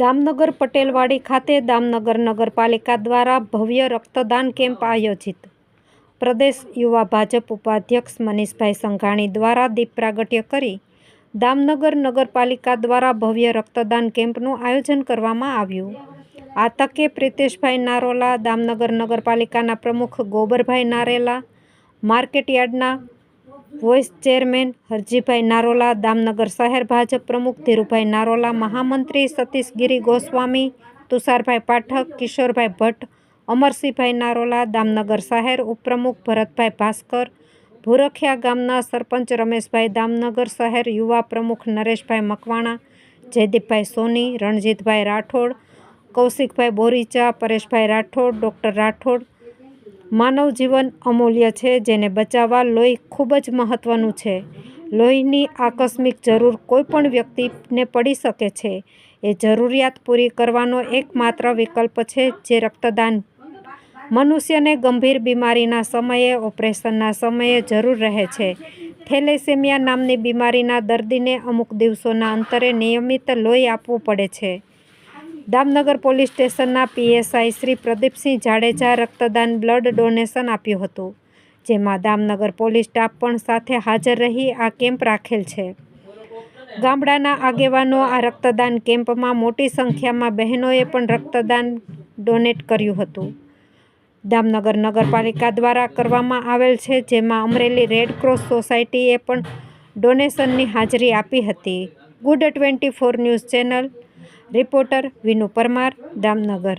દામનગર પટેલવાડી ખાતે દામનગર નગરપાલિકા દ્વારા ભવ્ય રક્તદાન કેમ્પ આયોજિત. પ્રદેશ યુવા ભાજપ ઉપાધ્યક્ષ મનીષભાઈ સંઘાણી દ્વારા દીપ પ્રાગટ્ય કરી દામનગર નગરપાલિકા દ્વારા ભવ્ય રક્તદાન કેમ્પનું આયોજન કરવામાં આવ્યું. આ તકે પ્રિતેશભાઈ નારોલા, દામનગર નગરપાલિકાના પ્રમુખ ગોબરભાઈ નારેલા, માર્કેટયાર્ડના વાઇસ ચેરમેન હરજીભાઈ નારોલા દામનગર શહેર ભાજપ પ્રમુખ ધીરુભાઈ નારોલા મહામંત્રી સતીશગીરી ગોસ્વામી તુષારભાઈ પાઠક કિશોરભાઈ ભટ્ટ અમરસિંહભાઈ નારોલા દામનગર શહેર ઉપપ્રમુખ ભરતભાઈ ભાસ્કર ભૂરખિયા ગામના સરપંચ રમેશભાઈ દામનગર શહેર યુવા પ્રમુખ નરેશભાઈ મકવાણા જયદીપભાઈ સોની રણજીતભાઈ રાઠોડ કૌશિકભાઈ બોરીચા પરેશભાઈ રાઠોડ ડૉક્ટર રાઠોડ માનવ જીવન અમૂલ્ય છે, જેને બચાવવા લોહી ખૂબ જ મહત્ત્વનું છે. લોહીની આકસ્મિક જરૂર કોઈપણ વ્યક્તિને પડી શકે છે. એ જરૂરિયાત પૂરી કરવાનો એકમાત્ર વિકલ્પ છે, જે રક્તદાન. મનુષ્યને ગંભીર બીમારીના સમયે, ઓપરેશનના સમયે જરૂર રહે છે. થેલેસેમિયા નામની બીમારીના દર્દીને અમુક દિવસોના અંતરે નિયમિત લોહી આપવું પડે છે. દામનગર પોલીસ સ્ટેશનના પીએસઆઈ શ્રી પ્રદીપસિંહ જાડેજા રક્તદાન બ્લડ ડોનેશન આપ્યું હતું, જેમાં દામનગર પોલીસ સ્ટાફ પણ સાથે હાજર રહી આ કેમ્પ રાખેલ છે. ગામડાના આગેવાનો આ રક્તદાન કેમ્પમાં મોટી સંખ્યામાં બહેનોએ પણ રક્તદાન ડોનેટ કર્યું હતું. દામનગર નગરપાલિકા દ્વારા કરવામાં આવેલ છે, જેમાં અમરેલી રેડક્રોસ સોસાયટીએ પણ ડોનેશનની હાજરી આપી હતી. Good twenty four news channel reporter Vinu Parmar Damnagar.